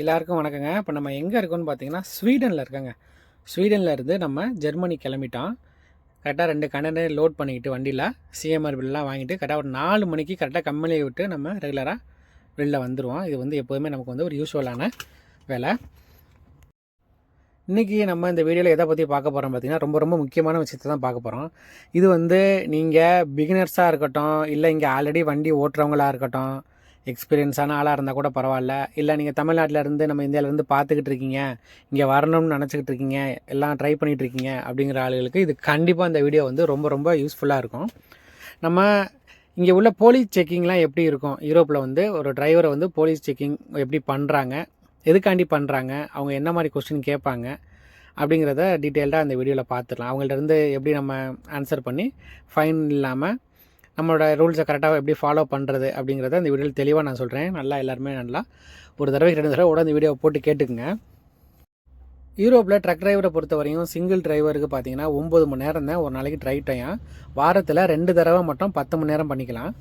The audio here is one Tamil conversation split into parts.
எல்லாருக்கும் வணக்கங்க. இப்போ நம்ம எங்கே இருக்கோம்னு பார்த்தீங்கன்னா ஸ்வீடனில் இருக்கங்க. ஸ்வீடனில் இருந்து நம்ம ஜெர்மனி கிளம்பிட்டோம். கரெக்டாக ரெண்டு கண்டெய்னர் லோட் பண்ணிக்கிட்டு வண்டியில் சிஎம்ஆர் பில்லாம் வாங்கிட்டு கரெக்டாக ஒரு நாலு மணிக்கு கரெக்டாக கம்பெனியை விட்டு நம்ம ரெகுலராக வெளில வந்துடுவோம் இது வந்து எப்போதுமே நமக்கு வந்து ஒரு யூஸ்ஃபுல்லான வேலை. இன்றைக்கி நம்ம இந்த வீடியோவில் எதை பற்றி பார்க்க போகிறோம் பார்த்தீங்கன்னா ரொம்ப ரொம்ப முக்கியமான விஷயத்தை தான் பார்க்க போகிறோம் இது வந்து நீங்கள் பிகினர்ஸாக இருக்கட்டும் இல்லை இங்கே ஆல்ரெடி வண்டி ஓட்டுறவங்களாக இருக்கட்டும் எக்ஸ்பீரியன்ஸான ஆளாக இருந்தால் கூட பரவாயில்ல. இல்லை நீங்கள் தமிழ்நாட்டில் இருந்து நம்ம இந்தியாவிலேருந்து பார்த்துக்கிட்டு இருக்கீங்க. இங்கே வரணும்னு நினச்சிக்கிட்டு இருக்கீங்க. எல்லாம் ட்ரை பண்ணிகிட்டு இருக்கீங்க அப்படிங்கிற ஆளுகளுக்கு இது கண்டிப்பாக இந்த வீடியோ வந்து ரொம்ப ரொம்ப யூஸ்ஃபுல்லாக இருக்கும். நம்ம இங்கே உள்ள போலீஸ் செக்கிங்லாம் எப்படி இருக்கும்? யூரோப்பில் வந்து ஒரு டிரைவரை வந்து போலீஸ் செக்கிங் எப்படி பண்ணுறாங்க எதுக்காண்டி பண்ணுறாங்க அவங்க என்ன மாதிரி கொஸ்டின் கேட்பாங்க? அப்படிங்கிறத டீட்டெயில்டாக அந்த வீடியோவில் பார்த்துடலாம் அவங்கள்ட்ட இருந்து எப்படி நம்ம ஆன்சர் பண்ணி ஃபைன் இல்லாமல் நம்மளோட ரூல்ஸை கரெக்டாக எப்படி ஃபாலோ பண்ணுறது அப்படிங்கிறத அந்த வீடியோவில் தெளிவாக நான் சொல்கிறேன் நல்லா எல்லாருமே நல்லா ஒரு தடவை ரெண்டு தடவை கூட அந்த வீடியோவை போட்டு கேட்டுக்குங்க. யூரோப்பில் ட்ரக் டிரைவரை பொறுத்த வரையும் சிங்கிள் டிரைவருக்கு பார்த்தீங்கன்னா ஒம்பது மணி நேரம் தான் ஒரு நாளைக்கு ட்ரைவ் டைம் வாரத்தில் ரெண்டு தடவை மட்டும் பத்து மணி நேரம் பண்ணிக்கலாம்.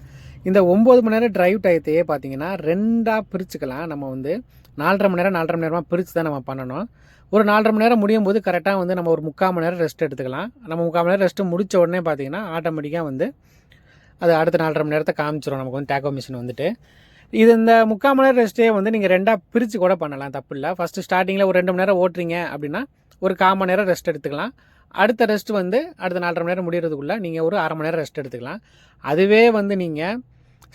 இந்த ஒம்பது மணி நேரம் டிரைவ் டயத்தையே பார்த்தீங்கன்னா ரெண்டாக பிரிச்சுக்கலாம். நம்ம வந்து நாலரை மணி நேரம் நாலரை மணி நேரமாக பிரித்து தான் நம்ம பண்ணணும். ஒரு நாலரை மணி நேரம் முடியும் போது கரெக்டாக வந்து நம்ம ஒரு முக்கால் மணி நேரம் ரெஸ்ட் எடுத்துக்கலாம். நம்ம முக்கால் மணி நேரம் ரெஸ்ட்டு முடித்த உடனே பார்த்தீங்கன்னா ஆட்டோமேட்டிக்காக வந்து அது அடுத்த நாலரை மணி நேரத்தை காமிச்சிரும். நமக்கு வந்து டேக்கோ மிஷின் வந்துட்டு. இது இந்த முக்கால் மணி நேரம் ரெஸ்ட்டே வந்து நீங்கள் ரெண்டாக பிரித்து கூட பண்ணலாம். தப்பு இல்லை. ஃபஸ்ட்டு ஸ்டார்டிங்கில் ஒரு ரெண்டு மணி நேரம் ஓட்டுறீங்க அப்படின்னா ஒரு கால் மணி நேரம் ரெஸ்ட் எடுத்துக்கலாம். அடுத்த ரெஸ்ட் வந்து அடுத்த நாலரை மணி நேரம் முடிகிறதுக்குள்ளே நீங்கள் ஒரு அரை மணி நேரம் ரெஸ்ட் எடுத்துக்கலாம். அதுவே வந்து நீங்கள்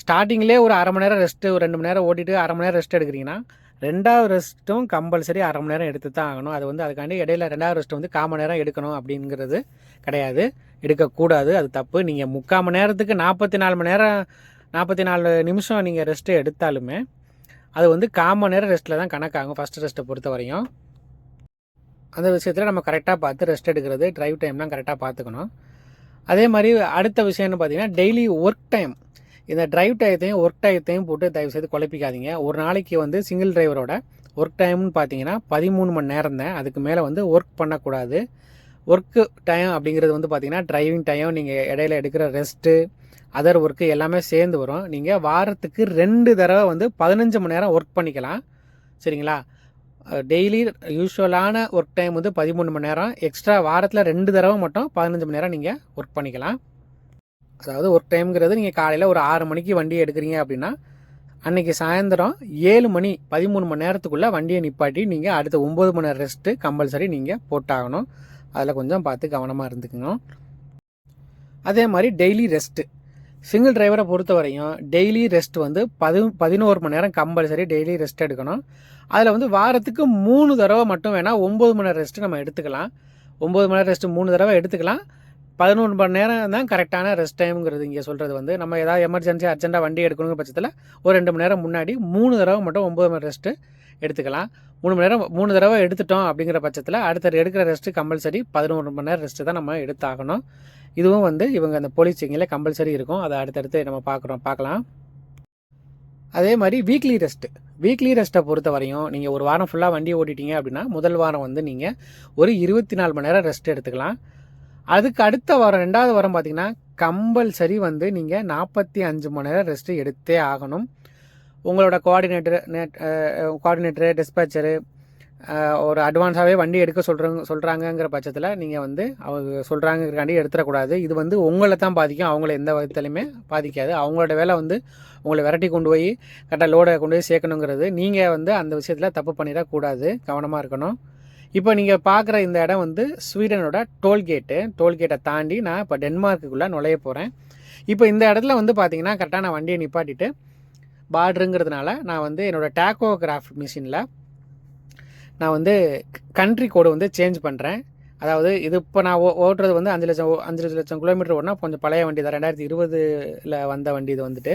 ஸ்டார்டிங்லேயே ஒரு அரை மணி நேரம் ரெஸ்ட்டு ஒரு ரெண்டு மணி நேரம் ஓட்டிட்டு அரை மணி நேரம் ரெஸ்ட் எடுக்கிறீங்கன்னா ரெண்டாவது ரெஸ்ட்டும் கம்பல்சரி அரை மணி நேரம் எடுத்து தான் ஆகணும். அது வந்து அதுக்காண்டி இடையில ரெண்டாவது ரெஸ்ட் வந்து கால் மணி நேரம் எடுக்கணும் அப்படிங்கிறது கிடையாது. எடுக்கக்கூடாது அது தப்பு. நீங்கள் முக்கால் மணி நேரத்துக்கு நாற்பத்தி நாலு மணி நேரம் நாற்பத்தி நாலு நிமிஷம் நீங்கள் ரெஸ்ட்டு எடுத்தாலுமே அது வந்து கால் மணி நேரம் ரெஸ்ட்டில் தான் கணக்காகும். ஃபஸ்ட்டு ரெஸ்ட்டை பொறுத்த வரையும். அந்த விஷயத்தில் நம்ம கரெக்டாக பார்த்து ரெஸ்ட் எடுக்கிறது டிரைவ் டைம்லாம் கரெக்டாக பார்த்துக்கணும். அதே மாதிரி அடுத்த விஷயம்னு பார்த்தீங்கன்னா டெய்லி ஒர்க் டைம் இந்த டிரைவ் டயத்தையும் ஒர்க் டயத்தையும் போட்டு தயவு செய்து குழப்பிக்காதீங்க. ஒரு நாளைக்கு வந்து சிங்கிள் டிரைவரோட ஒர்க் டைம்னு பார்த்தீங்கன்னா பதிமூணு மணி நேரம் தான். அதுக்கு மேலே வந்து ஒர்க் பண்ணக்கூடாது. ஒர்க்கு டைம் அப்படிங்கிறது வந்து பார்த்தீங்கன்னா டிரைவிங் டைம் நீங்கள் இடையில எடுக்கிற ரெஸ்ட்டு அதர் ஒர்க்கு எல்லாமே சேர்ந்து வரும். நீங்கள் வாரத்துக்கு ரெண்டு தடவை வந்து பதினஞ்சு மணி நேரம் ஒர்க் பண்ணிக்கலாம். சரிங்களா? டெய்லி யூஸ்வலான ஒர்க் டைம் வந்து பதிமூணு மணி நேரம். எக்ஸ்ட்ரா வாரத்தில் ரெண்டு தடவை மட்டும் பதினஞ்சு மணி நேரம் நீங்கள் ஒர்க் பண்ணிக்கலாம். அதாவது ஒர்க் டைம்ங்கிறது நீங்கள் காலையில் ஒரு ஆறு மணிக்கு வண்டி எடுக்கிறீங்க அப்படின்னா அன்றைக்கி சாயந்தரம் ஏழு மணி பதிமூணு மணி நேரத்துக்குள்ளே வண்டியை நிப்பாட்டி நீங்கள் அடுத்த ஒம்பது மணி நேரம் ரெஸ்ட்டு கம்பல்சரி நீங்கள் போட்டாகணும். அதில் கொஞ்சம் பார்த்து கவனமாக இருந்துக்கணும் அதே மாதிரி டெய்லி ரெஸ்ட்டு சிங்கிள் டிரைவரை பொறுத்த வரையும் டெய்லி ரெஸ்ட் வந்து பதி பதினோரு மணி நேரம் கம்பல்சரி டெய்லி ரெஸ்ட் எடுக்கணும். அதில் வந்து வாரத்துக்கு மூணு தடவை மட்டும் வேணால் ஒம்பது மணி நேரம் ரெஸ்ட்டு நம்ம எடுத்துக்கலாம். ஒம்பது மணி நேரம் ரெஸ்ட்டு மூணு தடவை எடுத்துக்கலாம். பதினொன்று மணி நேரம் தான் கரெக்டான ரெஸ்ட் டைம்ங்கிறது இங்கே சொல்கிறது வந்து. நம்ம ஏதாவது எமர்ஜென்சி அர்ஜென்ட்டாக வண்டி எடுக்கணுங்கிற பட்சத்தில் ஒரு ரெண்டு மணி நேரம் முன்னாடி மூணு தடவை மட்டும் ஒம்பது மணி ரெஸ்ட்டு எடுத்துக்கலாம். மூணு மணி நேரம் மூணு தடவை எடுத்துட்டோம் அப்படிங்கிற பட்சத்தில் அடுத்த எடுக்கிற ரெஸ்ட்டு கம்பல்சரி பதினோரு மணி நேரம் ரெஸ்ட்டு தான் நம்ம எடுத்தாகணும். இதுவும் வந்து இவங்க அந்த போலீஸ் செக்கிங்கில் கம்பல்சரி இருக்கும். அதை அடுத்தடுத்து நம்ம பார்க்குறோம் பார்க்கலாம். அதே மாதிரி வீக்லி ரெஸ்ட்டு வீக்லி ரெஸ்ட்டை பொறுத்த வரையும் நீங்கள் ஒரு வாரம் ஃபுல்லாக வண்டி ஓட்டிட்டீங்க அப்படின்னா முதல் வாரம் வந்து நீங்கள் ஒரு இருபத்தி நாலு மணி நேரம் ரெஸ்ட் எடுத்துக்கலாம். அதுக்கு அடுத்த வாரம் ரெண்டாவது வாரம் பார்த்தீங்கன்னா கம்பல்சரி வந்து நீங்கள் நாற்பத்தி அஞ்சு மணி நேரம் ரெஸ்ட்டு எடுத்தே ஆகணும். உங்களோட கோஆர்டினேட்டர் கோஆர்டினேட்டரு டிஸ்பேச்சரு ஒரு அட்வான்ஸாகவே வண்டி எடுக்க சொல்கிறாங்க சொல்கிறாங்கங்கிற பட்சத்தில் நீங்கள் வந்து அவங்க சொல்கிறாங்கிறக்காண்டி எடுத்துடக்கூடாது. இது வந்து உங்களை தான் பாதிக்கும். அவங்கள எந்த விதத்துலையுமே பாதிக்காது. அவங்களோட வேலை வந்து உங்களை விரட்டி கொண்டு போய் கரெக்டாக லோடை கொண்டு போய் சேர்க்கணுங்கிறது நீங்கள் வந்து அந்த விஷயத்தில் தப்பு பண்ணிடக்கூடாது. கவனமாக இருக்கணும். இப்போ நீங்கள் பார்க்குற இந்த இடம் வந்து ஸ்வீடனோட டோல்கேட்டு. டோல்கேட்டை தாண்டி நான் இப்போ டென்மார்க்குள்ளே நுழைய போகிறேன் இப்போ இந்த இடத்துல வந்து பார்த்தீங்கன்னா கரெக்டாக நான் வண்டியை நிப்பாட்டிட்டு பார்டருங்கிறதுனால நான் வந்து என்னோடய டேக்கோகிராஃப் மிஷினில் நான் வந்து கண்ட்ரி கோடு வந்து சேஞ்ச் பண்ணுறேன் அதாவது இது இப்போ நான் ஓ ஓட்டுறது வந்து அஞ்சு லட்சம் அஞ்சு லட்சம் கிலோமீட்டர் ஓடினா கொஞ்சம் பழைய வண்டி தான். ரெண்டாயிரத்தி இருபதில் வந்த வண்டி இது வந்துட்டு.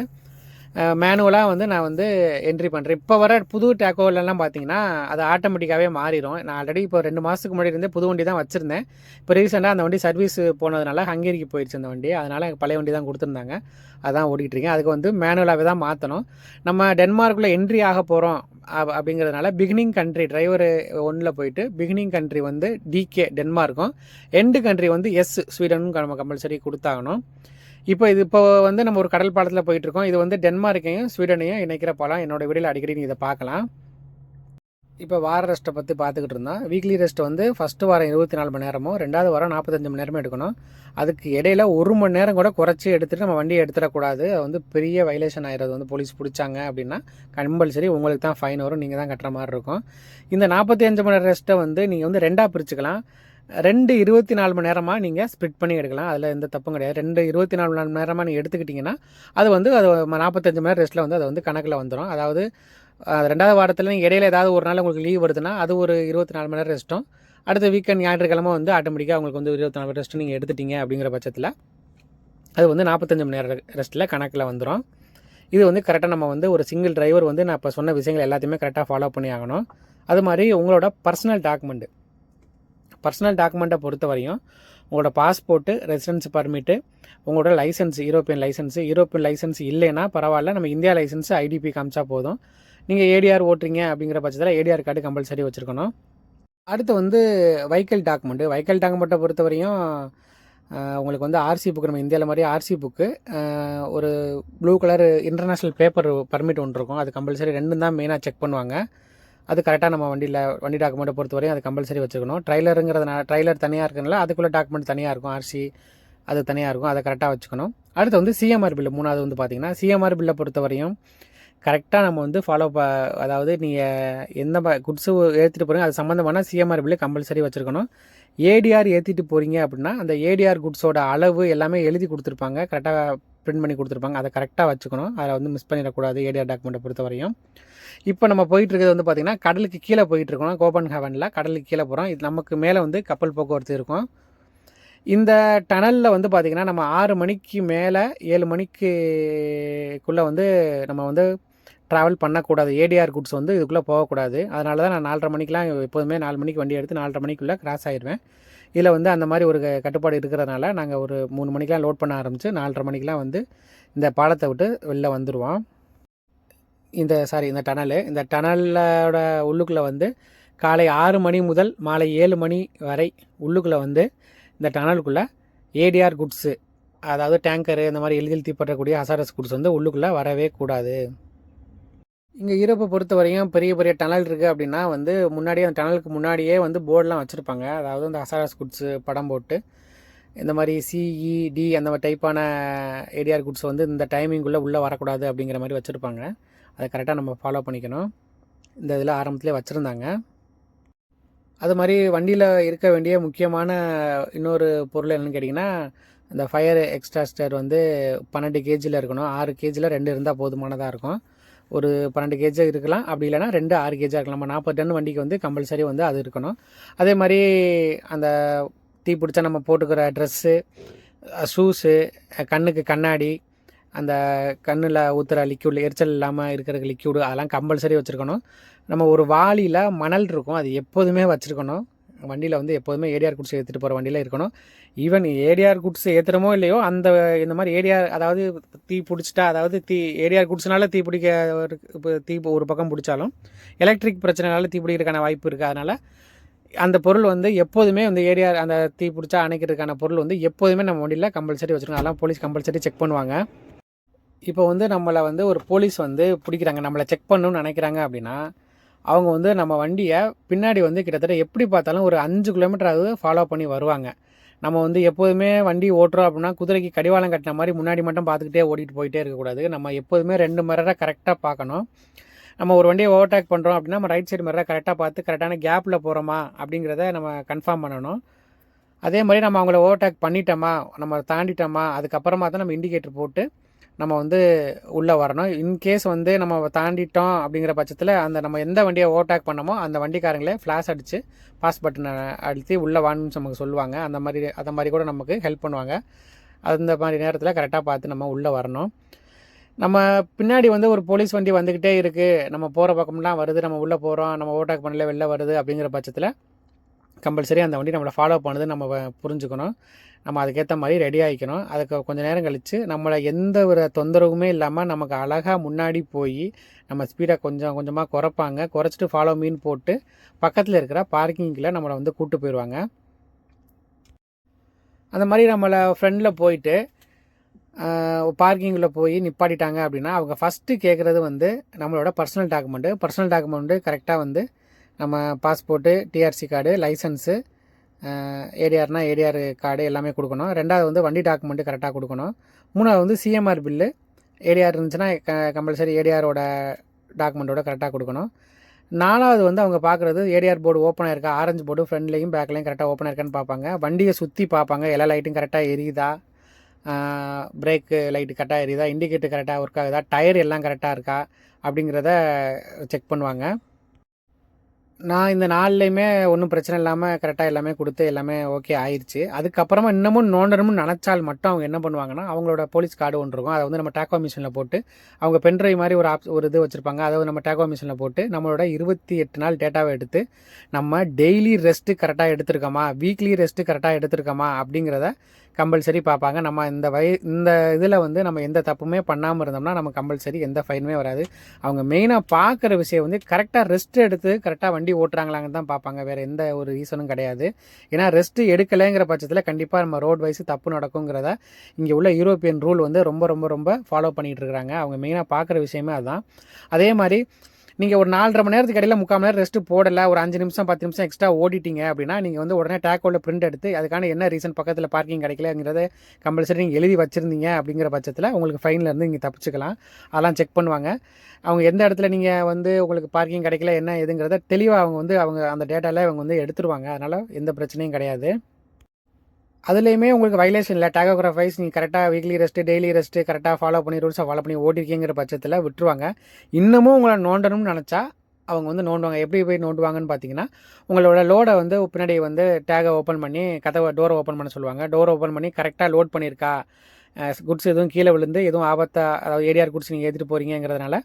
மேனுவலாக வந்து நான் வந்து என்ட்ரி பண்ணுறேன் இப்போ வர புது டேக்கோலெல்லாம் பார்த்தீங்கன்னா அது ஆட்டோமேட்டிக்காகவே மாறிடும் நான் ஆல்ரெடி இப்போ ரெண்டு மாதத்துக்கு முன்னாடி இருந்தே புது வண்டி தான் வச்சுருந்தேன். இப்போ ரீசெண்டாக அந்த வண்டி சர்வீஸ் போனதுனால ஹங்கேரிக்கு போயிடுச்சு அந்த வண்டி. அதனால் எனக்கு பழைய வண்டி தான் கொடுத்துருந்தாங்க. அதான் ஓடிட்டுருக்கேன். அதுக்கு வந்து மேனுவலாகவே தான் மாற்றணும் நம்ம டென்மார்க்கில் என்ட்ரி ஆக போகிறோம் அப்படிங்கிறதுனால பிகினிங் கண்ட்ரி டிரைவர் ஒன்றில் போயிட்டு பிகினிங் கண்ட்ரி வந்து டிகே டென்மார்க்கும் எண்டு கண்ட்ரி வந்து எஸ் ஸ்வீடனும் நம்ம கம்பல்சரி கொடுத்தாகணும். இப்போ இது இப்போ வந்து நம்ம ஒரு கடல் பாலத்தில் போயிட்டுருக்கோம். இது வந்து டென்மார்க்கையும் ஸ்வீடனையும் இணைக்கிற பாலம். என்னோட விடையில் அடிக்கடி நீங்கள் இதை பார்க்கலாம். இப்போ வார ரெஸ்ட்டை பற்றி பார்த்துக்கிட்டு இருந்தோம். வீக்லி ரெஸ்ட் வந்து ஃபஸ்ட்டு வாரம் இருபத்தி நாலு மணி நேரமும் ரெண்டாவது வாரம் நாற்பத்தஞ்சு மணி நேரமும் எடுக்கணும். அதுக்கு இடையில ஒரு மணி நேரம் கூட குறைச்சி எடுத்துகிட்டு நம்ம வண்டியை எடுத்துடக்கூடாது அது வந்து பெரிய வைலேஷன் ஆகிறது வந்து போலீஸ் பிடிச்சாங்க அப்படின்னா கம்பல்சரி உங்களுக்கு தான் ஃபைன் வரும். நீங்கள் தான் கட்டுற மாதிரி இருக்கும். இந்த நாற்பத்தி அஞ்சு மணி நேரம் ரெஸ்ட்டை வந்து நீங்கள் வந்து ரெண்டாக பிரிச்சுக்கலாம். ரெண்டு இருபத்தி நாலு மணி நேரமாக நீங்கள் ஸ்ப்ளிட் பண்ணி எடுக்கலாம். அதில் எந்த தப்பும் கிடையாது. ரெண்டு இருபத்தி நாலு மணி நேரமாக நீங்கள் எடுத்துக்கிட்டிங்கன்னா அது வந்து அது நாற்பத்தஞ்சு மணி நேரம் ரெஸ்ட்டில் வந்து அது வந்து கணக்கில் வந்துடும் அதாவது ரெண்டாவது வாரத்தில் நீங்கள் இடையில ஏதாவது ஒரு நாள் உங்களுக்கு லீவ் வருதுன்னா அது ஒரு இருபத்தி நாலு மணி நேரம் ரெஸ்ட்டும் அடுத்த வீக்கெண்ட் ஞாயிற்றுக்கிழமை வந்து ஆட்டோமேட்டிக்காக உங்களுக்கு வந்து இருபத்தி நாலு ரெஸ்ட்டு நீங்கள் எடுத்துட்டீங்க அப்படிங்கிற பட்சத்தில் அது வந்து நாற்பத்தஞ்சு மணி நேரம் ரெஸ்ட்டில் கணக்கில் வந்துடும் இது வந்து கரெக்டாக நம்ம வந்து ஒரு சிங்கிள் டிரைவர் வந்து நான் இப்போ சொன்ன விஷயங்கள் எல்லாத்தையுமே கரெக்டாக ஃபாலோ பண்ணி ஆகணும். அது மாதிரி உங்களோட பர்சனல் டாக்குமெண்ட்டு பர்சனல் டாக்குமெண்ட்டை பொறுத்த வரையும் உங்களோட பாஸ்போர்ட்டு ரெசிடென்ஸ் பர்மிட்டு உங்களோட licence European licence European licence இல்லைன்னா பரவாயில்ல நம்ம இந்தியா லைசன்ஸ் ஐடிபி காமிச்சா போதும். நீங்கள் ஏடிஆர் ஓட்டுறீங்க அப்படிங்கிற பட்சத்தில் ஏடிஆர் கார்டு கம்பல்சரி வச்சுருக்கணும். அடுத்து வந்து வைக்கல் டாக்குமெண்ட்டு வைக்கல் டாக்குமெண்ட்டை பொறுத்த வரையும் உங்களுக்கு வந்து ஆர்சி புக்கு நம்ம இந்தியாவில் மாதிரி ஆர்சி புக்கு ஒரு blue colour international paper permit ஒன்று இருக்கும். அது கம்பல்சரி ரெண்டும் தான் மெயினாக செக் பண்ணுவாங்க. அது கரெக்டாக நம்ம வண்டியில் வண்டி டாக்குமெண்ட்டை பொறுத்த வரையும் அது கம்பல்சரி வச்சுக்கணும். ட்ரைலருங்கிறதுனால ட்ரைலர் தனியாக இருக்குனால அதுக்குள்ளே டாக்குமெண்ட் தனியாக இருக்கும். ஆர்சி அது தனியாக இருக்கும். அதை கரெக்டாக வச்சுக்கணும். அடுத்து வந்து சிஎம்ஆர் பில்லு மூணாவது வந்து பார்த்தீங்கன்னா சிஎம்ஆர் பில்லை பொறுத்த வரையும் கரெக்டாக நம்ம வந்து ஃபாலோ ப அதாவது நீங்கள் எந்த குட்ஸு ஏற்றிட்டு போகிறீங்க அது சம்மந்தமான சிஎம்ஆர் பில்லு கம்பல்சரி வச்சுருக்கணும். ஏடிஆர் ஏற்றிட்டு போகிறீங்க அப்படின்னா அந்த ஏடிஆர் குட்ஸோட அளவு எல்லாமே எழுதி கொடுத்துருப்பாங்க. கரெக்டாக பிரிண்ட் பண்ணி கொடுத்துருப்பாங்க. அதை கரெக்டாக வச்சுக்கணும். அதை வந்து மிஸ் பண்ணிடக்கூடாது. ஏடிஆர் டாக்குமெண்ட்டை பொறுத்த வரையும் இப்போ நம்ம போயிட்டுருக்கிறது வந்து பார்த்திங்கன்னா கடலுக்கு கீழே போயிட்டுருக்கோம். கோபன் ஹவனில் கடலுக்கு கீழே போகிறோம் இது நமக்கு மேலே வந்து கப்பல் போக்குவரத்து இருக்கும். இந்த டனலில் வந்து பார்த்திங்கன்னா நம்ம ஆறு மணிக்கு மேலே ஏழு மணிக்குள்ளே வந்து நம்ம வந்து ட்ராவல் பண்ணக்கூடாது. ஏடிஆர் குட்ஸ் வந்து இதுக்குள்ளே போகக்கூடாது. அதனால தான் நான் நாலரை மணிக்கெலாம் எப்போதுமே நாலு மணிக்கு வண்டி எடுத்து நாலரை மணிக்குள்ளே கிராஸ் ஆயிடுவேன். இதில் வந்து அந்த மாதிரி ஒரு க- கட்டுப்பாடு இருக்கிறதுனால நாங்கள் ஒரு மூணு மணிக்கெலாம் லோட் பண்ண ஆரம்பித்து நாலரை மணிக்கெலாம் வந்து இந்த பாலத்தை விட்டு வெளில வந்துடுவோம் இந்த சாரி இந்த டனலு இந்த டனலோட உள்ளுக்குள்ளே வந்து காலை ஆறு மணி முதல் மாலை ஏழு மணி வரை உள்ளுக்குள்ளே வந்து இந்த டனலுக்குள்ளே ஏடிஆர் குட்ஸு அதாவது டேங்கரு இந்த மாதிரி எளிதில் தீப்பற்றக்கூடிய அசாரஸ் குட்ஸ் வந்து உள்ளுக்குள்ளே வரவே கூடாது. இங்கே ஈரோப்பை பொறுத்த வரையும் பெரிய பெரிய டனல் இருக்குது அப்படின்னா வந்து முன்னாடியே அந்த டனலுக்கு முன்னாடியே வந்து போர்டெலாம் வச்சுருப்பாங்க. அதாவது அந்த அசாரஸ் குட்ஸு படம் போட்டு. இந்த மாதிரி சிஇடி e, அந்த மாதிரி டைப்பான ஏடிஆர் குட்ஸ் வந்து இந்த டைமிங்குள்ளே உள்ளே வரக்கூடாது அப்படிங்கிற மாதிரி வச்சுருப்பாங்க. அதை கரெக்டாக நம்ம ஃபாலோ பண்ணிக்கணும். இந்த இதில் ஆரம்பத்திலே வச்சுருந்தாங்க. அது மாதிரி வண்டியில் இருக்க வேண்டிய முக்கியமான இன்னொரு பொருள் என்னென்னு கேட்டிங்கன்னா இந்த ஃபயர் எக்ஸ்ட்ராஸ்டர் வந்து பன்னெண்டு கேஜியில் இருக்கணும். ஆறு கேஜியில் ரெண்டு இருந்தால் போதுமானதாக இருக்கும். ஒரு பன்னெண்டு கேஜாக இருக்கலாம். அப்படி இல்லைன்னா ரெண்டு ஆறு கேஜாக இருக்கலாம். நம்ம நாற்பது டன் வண்டிக்கு வந்து கம்பல்சரி வந்து அது இருக்கணும். அதே மாதிரி அந்த தீ பிடிச்சா நம்ம போட்டுக்கிற ட்ரெஸ்ஸு ஷூஸு கண்ணுக்கு கண்ணாடி அந்த கண்ணில் ஊற்றுற லிக்யூட் எரிச்சல் இல்லாமல் இருக்கிற லிக்யூடு அதெல்லாம் கம்பல்சரி வச்சுருக்கணும். நம்ம ஒரு வாளியில் மணல் இருக்கும். அது எப்போதுமே வச்சுருக்கணும். வண்டியில் வந்து எப்போதுமே ஏடிஆர் குட்ஸ் ஏற்றிட்டு போகிற வண்டியில் இருக்கணும். ஈவன் ஏடிஆர் குட்ஸ் ஏற்றுறமோ இல்லையோ அந்த இந்த மாதிரி ஏடிஆர் அதாவது தீ பிடிச்சிட்டா அதாவது தீ ஏடிஆர் குட்ஸ்னால தீ பிடிக்க ஒரு- இப்போ தீ ஒரு பக்கம் பிடிச்சாலும் எலக்ட்ரிக் பிரச்சனைனால தீ பிடிக்கிறதுக்கான வாய்ப்பு இருக்குது அதனால் அந்த பொருள் வந்து எப்போதுமே வந்து ஏரியா அந்த தீ பிடிச்சா அணைக்கிறதுக்கான பொருள் வந்து எப்போதுமே நம்ம வண்டியில் கம்பல்சரி வச்சுருக்கோம் அதெல்லாம் போலீஸ் கம்பல்சரி செக் பண்ணுவாங்க. இப்போ வந்து நம்மளை வந்து ஒரு போலீஸ் வந்து பிடிக்கிறாங்க. நம்மளை செக் பண்ணணும்னு நினைக்கிறாங்க அப்படின்னா அவங்க வந்து நம்ம வண்டியை பின்னாடி வந்து கிட்டத்தட்ட எப்படி பார்த்தாலும் ஒரு அஞ்சு கிலோமீட்டராவது ஃபாலோ பண்ணி வருவாங்க. நம்ம வந்து எப்போதுமே வண்டி ஓட்டுறோம் அப்படின்னா குதிரைக்கு கடிவாளம் கட்டின மாதிரி முன்னாடி மட்டும் பார்த்துக்கிட்டே ஓடிட்டு போயிட்டே இருக்கக்கூடாது. நம்ம எப்போதுமே ரெண்டு மிரரை கரெக்டாக பார்க்கணும். நம்ம ஒரு வண்டியை ஓவர்டேக் பண்ணுறோம் அப்படின்னா நம்ம ரைட் சைடு மிரரை கரெக்டாக பார்த்து கரெக்டான கேப்பில் போகிறோமா அப்படிங்கிறத நம்ம கன்ஃபார்ம் பண்ணணும். அதே மாதிரி நம்ம அவங்கள ஓவர்டேக் பண்ணிட்டோமா நம்ம தாண்டிட்டோமா அதுக்கப்புறமா தான் நம்ம இண்டிகேட்டர் போட்டு நம்ம வந்து உள்ளே வரணும். இன்கேஸ் வந்து நம்ம தாண்டிட்டோம் அப்படிங்கிற பட்சத்தில் அந்த நம்ம எந்த வண்டியை ஓவர்டேக் பண்ணமோ அந்த வண்டிக்காரங்களே ஃப்ளாஷ் அடித்து பாஸ் பட்டனை அழுத்தி உள்ளே வான்னு நமக்கு சொல்லுவாங்க. அந்த மாதிரி அந்த மாதிரி கூட நமக்கு ஹெல்ப் பண்ணுவாங்க. அந்த மாதிரி நேரத்தில் கரெக்டாக பார்த்து நம்ம உள்ளே வரணும். நம்ம பின்னாடி வந்து ஒரு போலீஸ் வண்டி வந்துக்கிட்டே இருக்குது நம்ம போகிற பக்கம்லாம் வருது. நம்ம உள்ளே போகிறோம் நம்ம ஓவர்டேக் பண்ணல வெளில வருது அப்படிங்கிற பட்சத்தில் கம்பல்சரி அந்த வண்டி நம்மளை ஃபாலோ பண்ணுது நம்ம புரிஞ்சுக்கணும். நம்ம அதுக்கேற்ற மாதிரி ரெடி ஆகிக்கணும் அதுக்கு கொஞ்சம் நேரம் கழித்து நம்மளை எந்த ஒரு தொந்தரவுமே இல்லாமல் நமக்கு அழகாக முன்னாடி போய் நம்ம ஸ்பீடை கொஞ்சம் கொஞ்சமாக குறைப்பாங்க. குறைச்சிட்டு ஃபாலோ மீன் போட்டு பக்கத்தில் இருக்கிற பார்க்கிங்கில் நம்மளை வந்து கூப்பிட்டு போயிடுவாங்க அந்த மாதிரி நம்மளை ஃப்ரெண்டில் போயிட்டு பார்க்கிங்கில் போய் நிப்பாட்டிட்டாங்க அப்படின்னா அவங்க ஃபஸ்ட்டு கேட்குறது வந்து நம்மளோட பர்சனல் டாக்குமெண்ட்டு பர்சனல் டாக்குமெண்ட்டு கரெக்டாக வந்து நம்ம பாஸ்போர்ட்டு டிஆர்சி கார்டு லைசன்ஸு ஏடிஆர்னா ஏடிஆர் கார்டு எல்லாமே கொடுக்கணும். ரெண்டாவது வந்து வண்டி டாக்குமெண்ட்டு கரெக்டாக கொடுக்கணும். மூணாவது வந்து சிஎம்ஆர் பில்லு. ஏடிஆர் இருந்துச்சுன்னா க கம்பல்சரி ஏடிஆரோட டாக்குமெண்ட்டோட கரெக்டாக கொடுக்கணும். நாலாவது வந்து அவங்க பார்க்குறது ஏடிஆர் போர்டு ஓப்பன் ஆயிருக்கா? ஆரஞ்சு போர்டு ஃப்ரண்ட்லேயும் பேக்லேயும் கரெக்டாக ஓப்பன் ஆயிருக்கான்னு பார்ப்பாங்க. வண்டியை சுற்றி பார்ப்பாங்க. எல்லா லைட்டும் கரெக்டாக எரியுதா? பிரேக்கு லைட்டு கரெக்டாக எரியுதா? இண்டிகேட்டர் கரெக்டாக ஒர்க் ஆகுதா? டயர் எல்லாம் கரெக்டாக இருக்கா? அப்படிங்கிறத செக் பண்ணுவாங்க. நான் இந்த நாள்லையுமே ஒன்றும் பிரச்சனை இல்லாமல் கரெக்டாக எல்லாமே கொடுத்து எல்லாமே ஓகே ஆயிடுச்சு அதுக்கப்புறமா இன்னமும் நோண்டணும்னு நினச்சால் மட்டும் அவங்க என்ன பண்ணுவாங்கன்னா அவங்களோட போலீஸ் கார்டு ஒன்று இருக்கும். அதை வந்து நம்ம டேக்கோ மிஷினில் போட்டு அவங்க பென்ட்ரைவ் மாதிரி ஒரு ஆப் ஒரு இது வச்சுருப்பாங்க. அதை நம்ம டேக்கோ மிஷினில் போட்டு நம்மளோட இருபத்தி எட்டு நாள் டேட்டாவை எடுத்து நம்ம டெய்லி ரெஸ்ட்டு கரெக்டாக எடுத்திருக்கோமா? வீக்லி ரெஸ்ட்டு கரெக்டாக எடுத்திருக்கோமா? அப்படிங்கிறத கம்பல்சரி பார்ப்பாங்க. நம்ம இந்த வய இந்த இதில் வந்து நம்ம எந்த தப்புமே பண்ணாமல் இருந்தோம்னா நம்ம கம்பல்சரி எந்த ஃபைனுமே வராது. அவங்க மெயினாக பார்க்குற விஷயம் வந்து கரெக்டாக ரெஸ்ட் எடுத்து கரெக்டாக வண்டி ஓட்டுறாங்களாங்க தான் பார்ப்பாங்க. வேறு எந்த ஒரு ரீசனும் கிடையாது. ஏன்னா ரெஸ்ட் எடுக்கலைங்கிற பட்சத்தில் கண்டிப்பாக நம்ம ரோட் வைஸ் தப்பு நடக்குங்கிறத இங்கே உள்ள யூரோப்பியன் ரூல் வந்து ரொம்ப ரொம்ப ரொம்ப ஃபாலோ பண்ணிகிட்டு இருக்கிறாங்க அவங்க மெயினாக பார்க்குற விஷயமே அதுதான் அதே மாதிரி நீங்கள் ஒரு நாலரை மணி நேரத்துக்கு இடையில முக்கால் மணி நேரம் ரெஸ்ட் போடலை ஒரு அஞ்சு நிமிஷம் பத்து நிமிஷம் எக்ஸ்ட்ரா ஓடிட்டீங்க அப்படின்னா நீங்கள் வந்து உடனே டேக்கோவில் பிரிண்ட் எடுத்து அதுக்கான என்ன ரீசன் பக்கத்தில் பார்க்கிங் கிடைக்கலங்கிறத கம்பல்சரி நீங்கள் எழுதி வச்சுருந்தீங்க அப்படிங்கிற பட்சத்தில் உங்களுக்கு ஃபைனில் இருந்து நீங்கள் தப்பிச்சுக்கலாம். அதெல்லாம் செக் பண்ணுவாங்க. அவங்க எந்த இடத்துல நீங்கள் வந்து உங்களுக்கு பார்க்கிங் கிடைக்கல என்ன எதுங்கிறத தெளிவாக அவங்க வந்து அவங்க அந்த டேட்டாவில் அவங்க வந்து எடுத்துருவாங்க. அதனால் எந்த பிரச்சனையும் கிடையாது. அதுலேயுமே உங்களுக்கு வைலேஷன் இல்லை. டேகோகிராஃப் வைஸ் நீங்கள் கரெக்டாக வீக்லி ரெஸ்ட்டு டெய்லி ரெஸ்ட்டு கரெக்டாக ஃபாலோ பண்ணி ரூல்ஸை ஃபாலோ பண்ணி ஓட்டிருக்கீங்கிற பட்சத்தில் விட்டுருவாங்க. இன்னமும் உங்களை நோண்டணும்னு நினச்சா அவங்க வந்து நோண்டுவாங்க. எப்படி போய் நோண்டுவாங்கன்னு பார்த்தீங்கன்னா உங்களோட லோடை வந்து பின்னாடி வந்து டேகை ஓப்பன் பண்ணி கதவை டோரை ஓப்பன் பண்ண சொல்லுவாங்க. டோர் ஓப்பன் பண்ணி கரெக்டாக லோட் பண்ணியிருக்கா குட்ஸ் எதுவும் கீழே விழுந்து எதுவும் ஆபத்தாக அதாவது ஏடிஆர் குட்ஸ் நீங்கள் ஏற்றிட்டு போகிறீங்கிறதுனால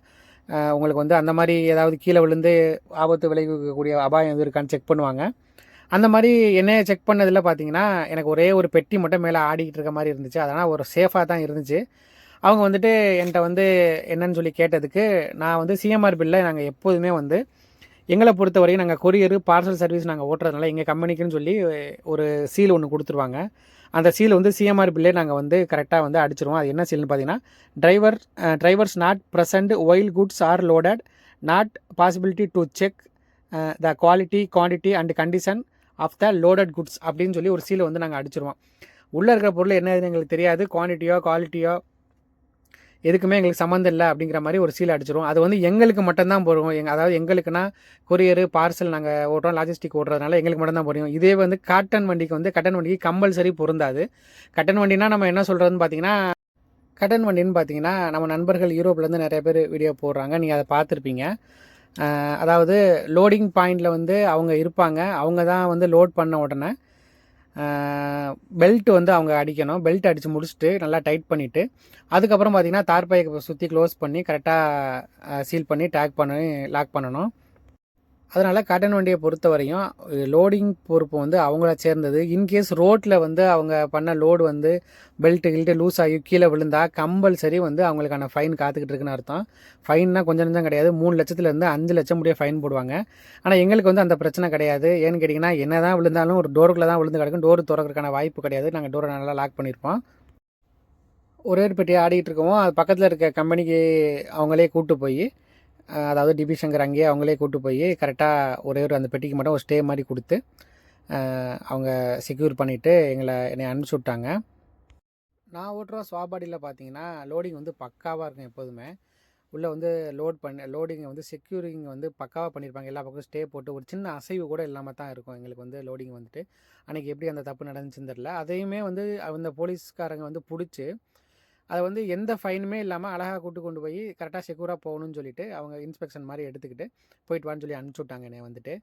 உங்களுக்கு வந்து அந்த மாதிரி ஏதாவது கீழே விழுந்து ஆபத்து விளைவிக்கக்கூடிய அபாயம் எதுவும் இருக்கான்னு செக் பண்ணுவாங்க. அந்த மாதிரி என்னைய செக் பண்ணதில் பார்த்தீங்கன்னா எனக்கு ஒரே ஒரு பெட்டி மட்டும் மேலே ஆடிக்கிட்டு இருக்க மாதிரி இருந்துச்சு. அதனால் ஒரு சேஃபாக தான் இருந்துச்சு. அவங்க வந்துட்டு என்கிட்ட வந்து என்னன்னு சொல்லி கேட்டதுக்கு நான் வந்து சிஎம்ஆர் பில்லை நாங்கள் எப்போதுமே வந்து எங்களை பொறுத்த வரையும் நாங்கள் கொரியர் பார்சல் சர்வீஸ் நாங்கள் ஓட்டுறதுனால எங்கள் கம்பெனிக்குன்னு சொல்லி ஒரு சீல் ஒன்று கொடுத்துருவாங்க. அந்த சீல் வந்து சிஎம்ஆர் பில்லே நாங்கள் வந்து கரெக்டாக வந்து அடிச்சிருவோம். அது என்ன சீல்னு பார்த்தீங்கன்னா driver drivers not present while goods are loaded not possibility to check the quality quantity and condition of the loaded goods அப்படின்னு சொல்லி ஒரு சீலை வந்து நாங்கள் அடிச்சிருவோம். உள்ளே இருக்கிற பொருள் என்னதுன்னு எங்களுக்கு தெரியாது. குவான்டிட்டியோ குவாலிட்டியோ எதுக்குமே எங்களுக்கு சம்மந்தம் இல்லை அப்படிங்கிற மாதிரி ஒரு சீல் அடிச்சிருவோம். அது வந்து எங்களுக்கு மட்டும்தான் போடுவோம். எங்கள் அதாவது எங்களுக்குன்னா கொரியர் பார்சல் நாங்கள் ஓட்டுறோம் லாஜிஸ்டிக் ஓட்டுறதுனால எங்களுக்கு மட்டும்தான் போடுவோம். இதே வந்து காட்டன் வண்டிக்கு வந்து கட்டன் வண்டிக்கு கம்பல்சரி பொருந்தாது. கட்டன் வண்டினா நம்ம என்ன சொல்கிறதுன்னு பார்த்தீங்கன்னா கட்டன் வண்டின்னு பார்த்தீங்கன்னா நம்ம நண்பர்கள் யூரோப்லேருந்து நிறைய பேர் வீடியோ போடுறாங்க. நீங்கள் அதை பார்த்துருப்பீங்க. அதாவது லோடிங் பாயிண்டில் வந்து அவங்க இருப்பாங்க. அவங்க தான் வந்து லோட் பண்ண உடனே பெல்ட் வந்து அவங்க அடிக்கணும். பெல்ட் அடித்து முடிச்சுட்டு நல்லா டைட் பண்ணிவிட்டு அதுக்கப்புறம் பார்த்திங்கன்னா தார்பாயை சுற்றி க்ளோஸ் பண்ணி கரெக்டாக சீல் பண்ணி டேக் பண்ணி லாக் பண்ணணும். அதனால் கட்டன் வண்டியை பொறுத்த வரையும் லோடிங் பொறுப்பு வந்து அவங்கள சேர்ந்தது. இன்கேஸ் ரோட்டில் வந்து அவங்க பண்ண லோடு வந்து பெல்ட்டு கில்ட்டு லூஸ் ஆகி கீழே விழுந்தா கம்பல்சரி வந்து அவங்களுக்கான ஃபைன் காத்துக்கிட்டு இருக்குன்னு அர்த்தம். ஃபைன்னா கொஞ்சம் நஞ்சம் கிடையாது. மூணு லட்சத்துலேருந்து அஞ்சு லட்சம் முடிய ஃபைன் போடுவாங்க. ஆனால் எங்களுக்கு வந்து அந்த பிரச்சனை கிடையாது. ஏன்னு கேட்டிங்கன்னா என்ன தான் விழுந்தாலும் ஒரு டோருக்குள்ளே தான் விழுந்து கிடக்கும். டோர் திறக்கிறதுக்கான வாய்ப்பு கிடையாது. நாங்கள் டோரை நல்லா லாக் பண்ணியிருப்போம் ஒரே ஒரு பெட்டி ஆடிட்டு அது பக்கத்தில் இருக்க கம்பெனிக்கு அவங்களே கூப்பிட்டு போய் அதாவது டிபி சங்கர் அங்கேயே அவங்களே கூட்டு போய் கரெக்டாக ஒரே ஒரு அந்த பெட்டிக்கு மட்டும் ஒரு ஸ்டே மாதிரி கொடுத்து அவங்க செக்யூர் பண்ணிவிட்டு எங்களை என்னை அனுப்பிச்சி விட்டாங்க. நான் ஓட்டுற ஸ்வாபாடியில் பார்த்தீங்கன்னா லோடிங் வந்து பக்காவாக இருக்கும் எப்போதுமே. உள்ளே வந்து லோட் பண்ண லோடிங்கை வந்து செக்யூரிங் வந்து பக்காவாக பண்ணியிருப்பாங்க எல்லா பக்கமும் ஸ்டே போட்டு ஒரு சின்ன அசைவு கூட இல்லாமல் தான் இருக்கும் எங்களுக்கு வந்து லோடிங் வந்துட்டு. அன்றைக்கி எப்படி அந்த தப்பு நடந்துச்சுன்னு தெரில அதையுமே வந்து அந்த போலீஸ்காரங்க வந்து பிடிச்சி அதை வந்து எந்த ஃபைனுமே இல்லாமல் அழகாக கூட்டு கொண்டு போய் கரெக்டாக செக்யூராக போகணும்னு சொல்லிட்டு அவங்க இன்ஸ்பெக்ஷன் மாதிரி எடுத்துக்கிட்டு போயிட்டு வான்னு சொல்லி அனுப்பிச்சி விட்டாங்க என்னை வந்துட்டு.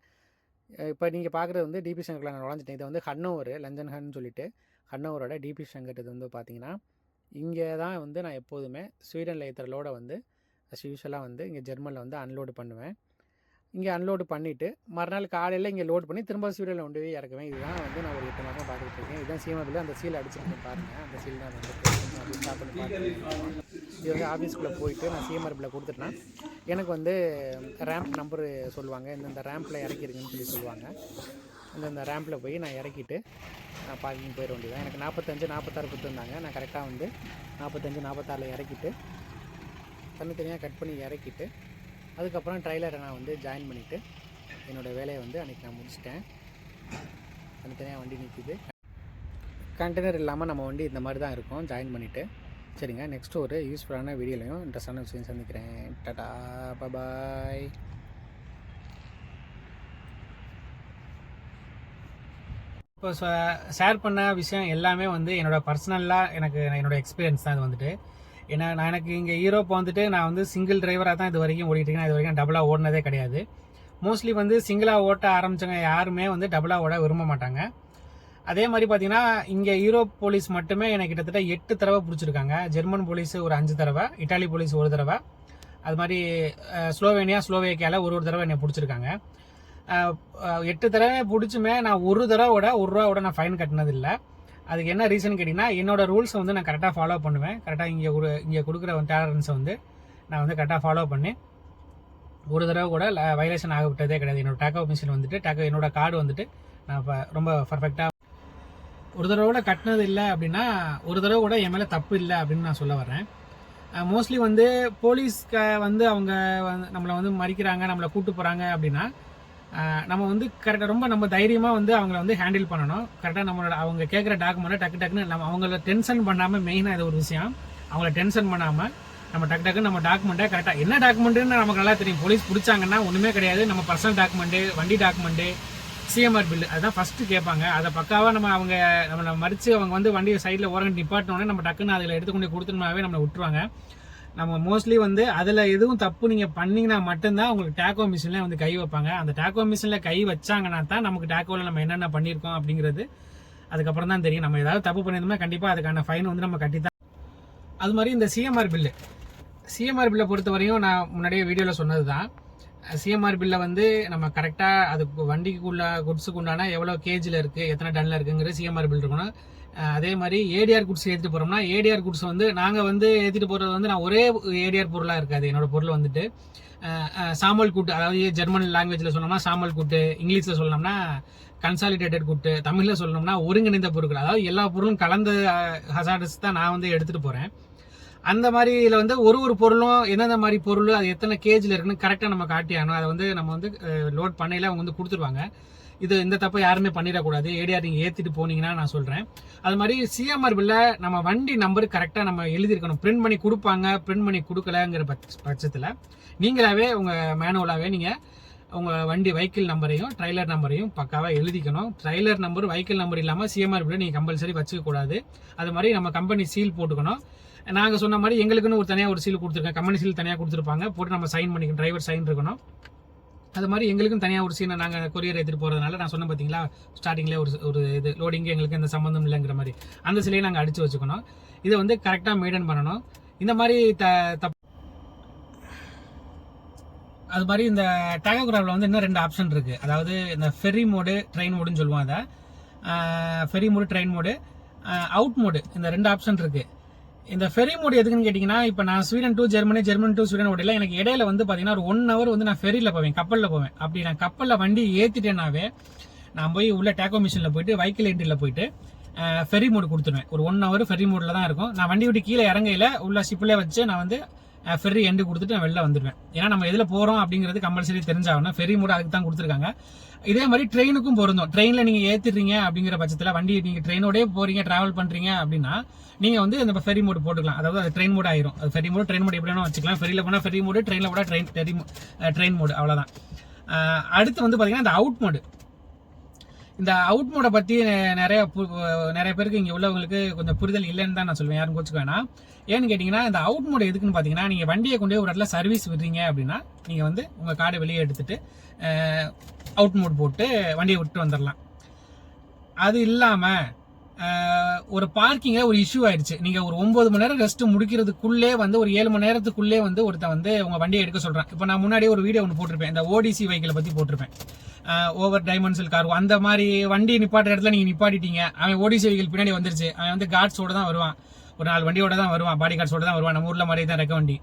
இப்போ நீங்கள் பார்க்குறது வந்து டிபி சங்கரில் நான் நுழைஞ்சிட்டேன். இது வந்து ஹன்னோவர் லஞ்சன் ஹன்னு சொல்லிட்டு ஹன்னோவரோட டிபி சங்கர் இது வந்து பார்த்தீங்கன்னா இங்கே தான் வந்து நான் எப்போதுமே ஸ்வீடனில் ஏற்றுற லோடை வந்து அஸ் யூஸ்வலாக வந்து இங்கே ஜெர்மனில் வந்து அன்லோடு பண்ணுவேன். இங்கே அன்லோடு பண்ணிவிட்டு மறுநாள் காலையில் இங்கே லோட் பண்ணி திரும்ப ஸ்வீடனில் கொண்டு போய் இறக்குவேன். இதுதான் வந்து நான் ஒரு எட்டு மாதம் பார்த்துட்டு இருக்கேன். இதுதான் சீமத்தில் அந்த சீல் அடிச்சிருக்கேன் பாருங்கள் அந்த சீல் தான் வந்து அப்படின்னு பண்ணி இது வந்து ஆஃபீஸ்க்குள்ளே போயிட்டு நான் சிஎம்ஆர்பில் கொடுத்துட்டேன்னா எனக்கு வந்து ரேம்ப் நம்பரு சொல்லுவாங்க. இந்தந்த ரேம்பில் இறக்கிருங்கன்னு சொல்லி சொல்லுவாங்க. அந்தந்த ரேம்பில் போய் நான் இறக்கிட்டு நான் பார்க்கிங் போயிட வேண்டியதான் எனக்கு நாற்பத்தஞ்சு நாற்பத்தாறு கொடுத்துருந்தாங்க. நான் கரெக்டாக வந்து நாற்பத்தஞ்சு நாற்பத்தாறில் இறக்கிட்டு தனித்தனியாக கட் பண்ணி இறக்கிட்டு அதுக்கப்புறம் ட்ரைலரை நான் வந்து ஜாயின் பண்ணிவிட்டு என்னோடய வேலையை வந்து அன்றைக்கி நான் முடிச்சிட்டேன். தனித்தனியாக வண்டி நிற்கிது கண்டெய்னர் இல்லாமல் நம்ம வண்டி இந்த மாதிரி தான் இருக்கும். ஜாயின் பண்ணிவிட்டு சரிங்க. நெக்ஸ்ட் ஒரு யூஸ்ஃபுல்லான வீடியோலையும் இன்ட்ரெஸ்டான விஷயம் சந்திக்கிறேன். டாடா பாய் இப்போ ஷேர் பண்ண விஷயம் எல்லாமே வந்து என்னோட பர்சனலாக எனக்கு என்னோடய எக்ஸ்பீரியன்ஸ் தான் இது வந்துட்டு. ஏன்னா நான் எனக்கு இங்கே யூரோப் வந்துட்டு நான் வந்து சிங்கிள் டிரைவராக தான் இது வரைக்கும் ஓடிட்டு இருக்கேன் இது வரைக்கும் டபுளாக ஓடினதே கிடையாது. மோஸ்ட்லி வந்து சிங்கிளாக ஓட்ட ஆரம்பிச்சவங்க யாருமே வந்து டபுளாக ஓட விரும்ப மாட்டாங்க. அதே மாதிரி பார்த்தீங்கன்னா இங்கே யூரோப் போலீஸ் மட்டுமே எனக்கு கிட்டத்தட்ட எட்டு தடவை பிடிச்சிருக்காங்க. ஜெர்மன் போலீஸ் ஒரு அஞ்சு தடவை இட்டாலி போலீஸ் ஒரு தடவை. அது மாதிரி ஸ்லோவேனியா ஸ்லோவேக்கியாவில் ஒரு ஒரு தடவை என்னை பிடிச்சிருக்காங்க. எட்டு தடவை பிடிச்சுமே நான் ஒரு தடவோட ஒரு ரூபாவோட நான் ஃபைன் கட்டினதில்லை. அதுக்கு என்ன ரீசன் கேட்டிங்கன்னா என்னோட ரூல்ஸை வந்து நான் கரெக்டாக ஃபாலோ பண்ணுவேன். கரெக்டாக இங்கே கொடு இங்கே கொடுக்குற டேலரன்ஸை வந்து நான் வந்து கரெக்டாக ஃபாலோ பண்ணி ஒரு தடவை கூட வயலேஷன் ஆகப்பட்டதே கிடையாது. என்னோட டேக்கோ மிஷின் வந்துட்டு டேக்கோ என்னோட கார்டு வந்துட்டு நான் ரொம்ப பர்ஃபெக்டாக ஒரு தடவை கூட கட்டினது இல்லை அப்படின்னா ஒரு தடவை கூட என் மேலே தப்பு இல்லை அப்படின்னு நான் சொல்ல வரேன் மோஸ்ட்லி வந்து போலீஸ்க்கு வந்து அவங்க வந்து நம்மளை வந்து மறிக்கிறாங்க நம்மளை கூட்டு போகிறாங்க அப்படின்னா நம்ம வந்து கரெக்டாக ரொம்ப நம்ம தைரியமாக வந்து அவங்கள வந்து ஹேண்டில் பண்ணணும். கரெக்டாக நம்மளோட அவங்க கேட்குற டாக்குமெண்ட்டை டக்கு டக்குன்னு நம்ம அவங்கள டென்ஷன் பண்ணாமல் மெயினாக இது ஒரு விஷயம். அவங்கள டென்ஷன் பண்ணாமல் நம்ம டக்கு டக்கு நம்ம டாக்குமெண்ட்டை கரெக்டாக என்ன டாக்குமெண்ட்டுன்னு நமக்கு நல்லா தெரியும். போலீஸ் பிடிச்சாங்கன்னா ஒன்றுமே கிடையாது. நம்ம பர்சனல் டாக்குமெண்ட்டு வண்டி டாக்குமெண்ட்டு சிஎம்ஆர் பில்லு. அதுதான் ஃபஸ்ட்டு கேட்பாங்க. அதை பக்காவாக நம்ம அவங்க நம்மளை மறித்து அவங்க வந்து வண்டியை சைடில் ஓரங்க நிப்பாட்டினோடனே நம்ம டக்குன்னு அதில் எடுத்து கொண்டு கொடுத்துனாவே நம்மளை விட்டுருவாங்க. நம்ம மோஸ்ட்லி வந்து அதில் எதுவும் தப்பு நீங்கள் பண்ணிங்கன்னா மட்டும்தான் உங்களுக்கு டேக்கோ மிஷினில் வந்து கை வைப்பாங்க. அந்த டேக்கோ மிஷினில் கை வச்சாங்கன்னா தான் நமக்கு டேக்கோவில் நம்ம என்னென்ன பண்ணியிருக்கோம் அப்படிங்கிறது அதுக்கப்புறம் தான் தெரியும். நம்ம ஏதாவது தப்பு பண்ணியிருந்தோம்னா கண்டிப்பாக அதுக்கான ஃபைன் வந்து நம்ம கட்டி தான். அது மாதிரி இந்த சிஎம்ஆர் பில்லு. சிஎம்ஆர் பில்லை பொறுத்த வரையும் நான் முன்னாடியே வீடியோவில் சொன்னது தான் சிஎம்ஆர் பில்லை வந்து நம்ம கரெக்டாக அது வண்டிக்குள்ள குட்ஸுக்கு உண்டான எவ்வளோ கேஜில் இருக்குது எத்தனை டன்னில் இருக்குங்கிற சிஎம்ஆர் பில் இருக்கணும். அதே மாதிரி ஏடிஆர் குட்ஸ் ஏற்றிட்டு போகிறோம்னா ஏடிஆர் குட்ஸ் வந்து நாங்கள் வந்து ஏற்றிட்டு போகிறது வந்து நான் ஒரே ஏடிஆர் பொருளாக இருக்காது என்னோட பொருள் வந்துட்டு. சாமல் சாம்பல் கூட்டு அதாவது ஜெர்மன் லாங்குவேஜில் சொன்னோம்னா சாம்பல் கூட்டு இங்கிலீஷில் சொல்லணும்னா கன்சாலிடேட்டட் கூட்டு தமிழில் சொல்லணும்னா ஒருங்கிணைந்த பொருட்கள் அதாவது எல்லா பொருளும் கலந்த ஹசார்டஸ் தான் நான் வந்து எடுத்துகிட்டு போகிறேன் அந்த மாதிரி இதில் வந்து ஒரு ஒரு பொருளும் எந்தெந்த மாதிரி பொருள் அது எத்தனை கேஜில் இருக்குன்னு கரெக்டாக நம்ம காட்டியாகணும். அதை வந்து நம்ம வந்து லோட் பண்ணையில் அவங்க வந்து கொடுத்துருவாங்க. இது இந்த தப்பை யாருமே பண்ணிடக்கூடாது. ஏடிஆர் நீங்கள் ஏற்றிட்டு போனீங்கன்னா நான் சொல்கிறேன் அது மாதிரி சிஎம்ஆர் பில்ல நம்ம வண்டி நம்பர் கரெக்டாக நம்ம எழுதியிருக்கணும். பிரிண்ட் பண்ணி கொடுப்பாங்க பிரிண்ட் பண்ணி கொடுக்கலங்கிற பட்ச பட்சத்தில் நீங்களாவே உங்கள் மேனுவலாகவே நீங்கள் உங்கள் வண்டி வெஹிக்கிள் நம்பரையும் ட்ரைலர் நம்பரையும் பக்காவாக எழுதிக்கணும். ட்ரைலர் நம்பர் வெஹிக்கிள் நம்பர் இல்லாமல் சிஎம்ஆர் நீங்கள் கம்பல்சரி வச்சுக்கக்கூடாது. அது மாதிரி நம்ம கம்பெனி சீல் போட்டுக்கணும். நாங்கள் சொன்ன மாதிரி எங்களுக்குன்னு ஒரு தனியாக ஒரு சீல் கொடுத்துருக்கேன். கம்பெனி சீல் தனியாக கொடுத்துருப்பாங்க. போட்டு நம்ம சைன் பண்ணிக்கணும் டிரைவர் சைன் இருக்கணும். அது மாதிரி எங்களுக்கும் தனியாக ஒரு சீனை நாங்கள் கொரியர் எடுத்துகிட்டு போகிறதுனால நான் சொன்ன பார்த்தீங்களா ஸ்டார்டிங்லேயே ஒரு ஒரு இது லோடிங்கு எங்களுக்கு எந்த சம்மந்தம் இல்லைங்கிற மாதிரி. அந்த சிலையை நாங்கள் அடித்து வச்சுக்கணும். இதை வந்து கரெக்டாக மெயின்டைன் பண்ணணும். இந்த மாதிரி த தப் அது மாதிரி இந்த டேகோகிராஃபில் வந்து இன்னும் ரெண்டு ஆப்ஷன் இருக்குது அதாவது இந்த ஃபெரி மோடு ட்ரெயின் மோடுன்னு சொல்லுவோம் அதை. Ferry mode train mode out mode இந்த ரெண்டு ஆப்ஷன் இருக்குது இந்த ஃபெரி மோட் எதுக்குன்னு கேட்டிங்கன்னா இப்போ நான் Sweden to Germany German to Sweden ஓடல எனக்கு இடையில வந்து பார்த்தீங்கன்னா ஒரு ஒன் ஹவர் வந்து நான் ஃபெரியில் போவேன் கப்பலில் போவேன். அப்படி நான் கப்பலில் வண்டி ஏற்றிட்டேனாவே நான் போய் உள்ள டேக்கோ மிஷினில் போயிட்டு வைக்கிள் என்ட்ரியில் போயிட்டு ஃபெரி மோடு கொடுத்துருவேன். ஒரு ஒன் ஹவர் ஃபெரி மோடில் தான் இருக்கும். நான் வண்டி விட்டு கீழே இறங்கையில் உள்ள ஷிப்பில் வச்சு நான் வந்து ஃபெரி எண்டு கொடுத்துட்டு நான் வெளில வந்துடுவேன். ஏன்னா நம்ம எதில் போகிறோம் அப்படிங்கிறது கம்பல்சரி தெரிஞ்சாகணும். ஃபெரி மோடு அதுக்கு தான் கொடுத்துருக்காங்க. இதே மாதிரி ட்ரெயினுக்கும் பொருந்தும். ட்ரெயினில் நீங்கள் ஏற்றிடுறீங்க அப்படிங்கிற பட்சத்தில் வண்டி நீங்கள் ட்ரெயினோடய போகிறீங்க ட்ராவல் பண்ணுறீங்க அப்படின்னா நீங்கள் வந்து இந்த ஃபெரி மோடு போட்டுக்கலாம். அதாவது அது ட்ரெயின் மோடு ஆயிரும். அது ஃபெரி மோடு ட்ரெயின் மோடு எப்படி வச்சுக்கலாம். ஃபெரியில் போனால் ஃபெரி மோடு ட்ரெயினில் போனால் ட்ரெயின் ட்ரெயின் மோடு அவ்வளோதான் அடுத்து வந்து பார்த்தீங்கன்னா இந்த அவுட் மோடு இந்த அவுட் மோடை பற்றி நிறைய பு- நிறைய பேருக்கு இங்கே உள்ளவங்களுக்கு கொஞ்சம் புரிதல் இல்லைன்னு தான் நான் சொல்லுவேன் யாரும் கோச்சுக்க வேணாம். ஏன்னு கேட்டிங்கன்னா இந்த அவுட் மோடு எதுக்குன்னு பார்த்தீங்கன்னா நீங்கள் வண்டியை கொண்டு போய் ஒரு இடத்துல சர்வீஸ் விடுறீங்க அப்படின்னா நீங்கள் வந்து உங்கள் கார்டை வெளியே எடுத்துட்டு அவுட் மோட் போட்டு வண்டியை விட்டு வந்துடலாம் அது இல்லாமல் ஒரு பார்க்கிங்கில் ஒரு இஷ்யூ ஆயிடுச்சு. நீங்கள் ஒரு ஒம்பது மணி நேரம் ரெஸ்ட் முடிக்கிறதுக்குள்ளே வந்து ஒரு ஏழு மணி நேரத்துக்குள்ளே வந்து ஒருத்தன் வந்து உங்கள் வண்டியை எடுக்க சொல்கிறான் இப்போ நான் முன்னாடியே ஒரு வீடியோ ஒன்று போட்டிருப்பேன். இந்த ஓடிசி வெஹிக்கிளை பற்றி போட்டிருப்பேன். ஓவர் டைமென்ஷனல் கார் அந்த மாதிரி வண்டி நிப்பாட்டுற இடத்துல நீங்கள் நிப்பாட்டிட்டீங்க. அவன் ஓடிசி வெஹிக்கிள் பின்னாடி வந்துருச்சு. அவன் வந்து கார்ட்ஸோடு தான் வருவான். ஒரு நாலு வண்டியோட தான் வருவான். பாடி கார்ட்ஸோட தான் வருவான். நம்ம ஊரில் மாதிரி தான் ரெக்க வண்டி.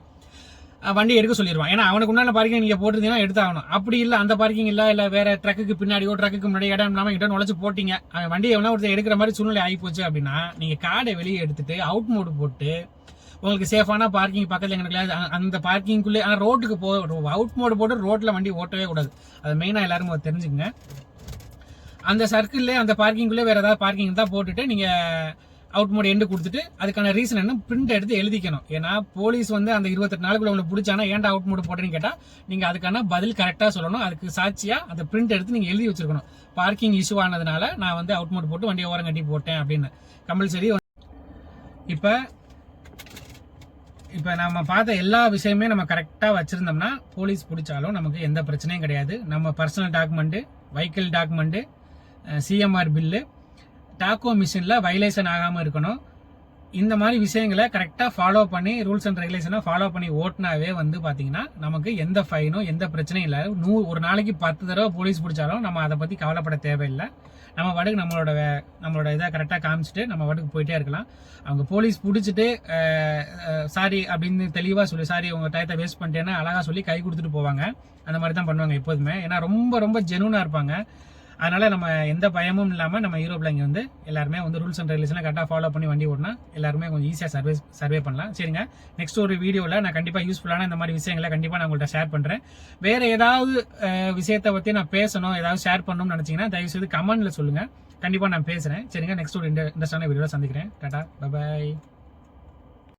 வண்டி எடுக்க சொல்லிடுவான் ஏன்னா அவனுக்கு உண்டான பார்க்கிங் நீங்க போட்டிருந்தீங்கன்னா எடுத்தாகணும். அப்படி இல்ல அந்த பார்க்கிங் இல்ல இல்ல வேற ட்ரக்குக்கு பின்னாடியோ ட்ரக்குக்கு முன்னாடி இடம் இல்லாம இடம் நுழைச்சு போட்டீங்க. அவன் வண்டி எவனா ஒருத்தர் எடுக்கிற மாதிரி சூழ்நிலை ஆகி போச்சு அப்படின்னா நீங்க கார்டை வெளியே எடுத்துட்டு அவுட் மோடு போட்டு உங்களுக்கு சேஃபான பார்க்கிங் பக்கத்தில் எங்களுக்கு அந்த பார்க்கிங்குள்ளே ஆனால் ரோட்டுக்கு போ அவுட் மோடு போட்டு ரோட்டில் வண்டி ஓட்டவே கூடாது. அது மெயினாக எல்லாரும் தெரிஞ்சுக்கங்க. அந்த சர்க்கிளில் அந்த பார்க்கிங்குள்ளே வேறு ஏதாவது பார்க்கிங் தான் போட்டுட்டு நீங்கள் அவுட் மோட் எண்டு கொடுத்துட்டு அதுக்கான ரீசன் என்ன? பிரிண்ட் எடுத்து எழுதிக்கணும். ஏன்னா போலீஸ் வந்து அந்த இருபத்தெட்டு நாளுக்குள்ள உங்களை பிடிச்சானா ஏன்டா அவுட் மோட் போட்டேன்னு கேட்டால் நீங்கள் அதுக்கான பதில் கரெக்டாக சொல்லணும். அதுக்கு சாட்சியாக அந்த பிரிண்ட் எடுத்து நீங்கள் எழுதி வச்சிருக்கணும். பார்க்கிங் இஷ்யூ ஆனதுனால நான் வந்து அவுட் மோட் போட்டு வண்டியை ஓரம் கட்டி போட்டேன் அப்படின்னு. கம்பல்சரி இப்போ இப்போ நம்ம பார்த்த எல்லா விஷயமே நம்ம கரெக்டாக வச்சுருந்தோம்னா போலீஸ் பிடிச்சாலும் நமக்கு எந்த பிரச்சனையும் கிடையாது. நம்ம personal document vehicle document CMR bill tacho மிஷினில் வைலேஷன் ஆகாமல் இருக்கணும். இந்த மாதிரி விஷயங்களை கரெக்டாக ஃபாலோ பண்ணி ரூல்ஸ் அண்ட் ரெகுலேஷனை ஃபாலோ பண்ணி ஓட்டினாவே வந்து பார்த்தீங்கன்னா நமக்கு எந்த ஃபைனும் எந்த பிரச்சனையும் இல்லை நூ ஒரு நாளைக்கு பத்து தடவை போலீஸ் பிடிச்சாலும் நம்ம அதை பற்றி கவலைப்பட தேவையில்லை. நம்ம பாட்டுக்கு நம்மளோட வே- நம்மளோட இதை கரெக்டாக காமிச்சிட்டு நம்ம பாட்டுக்கு போயிட்டே இருக்கலாம். அவங்க போலீஸ் பிடிச்சிட்டு சாரி அப்படின்னு தெளிவாக சொல்லி சாரி உங்கள் டயத்தை வேஸ்ட் பண்ணிட்டேன்னா அழகாக சொல்லி கை கொடுத்துட்டு போவாங்க. அந்த மாதிரி தான் பண்ணுவாங்க எப்போதுமே. ஏன்னா ரொம்ப ரொம்ப ஜெனூனாக இருப்பாங்க. அதனால நம்ம எந்த பயமும் இல்லாமல் நம்ம யூரோப்பில் இங்கே வந்து எல்லாருமே வந்து ரூல்ஸ் அண்ட் ரெகுலேஷனை கரெக்டாக ஃபாலோ பண்ணி வண்டி ஓட்டினா எல்லாருமே கொஞ்சம் ஈஸியாக சர்வே சர்வே பண்ணலாம். சரிங்க? நெக்ஸ்ட் ஒரு வீடியோவில் நான் கண்டிப்பாக யூஸ்ஃபுல்லான இந்த மாதிரி விஷயங்களை கண்டிப்பாக நான் உங்கள்கிட்ட ஷேர் பண்ணுறேன் வேறு ஏதாவது விஷயத்தை பற்றி நான் பேசணும் ஏதாவது ஷேர் பண்ணணும்னு நினச்சிங்கன்னா தயவுசெய்து கமெண்ட்டில் சொல்லுங்கள் கண்டிப்பாக நான் பேசுகிறேன் சரிங்க? நெக்ஸ்ட் ஒரு இன்ட்ரெஸ்டான வீடியோவில் சந்திக்கிறேன். Tata bye bye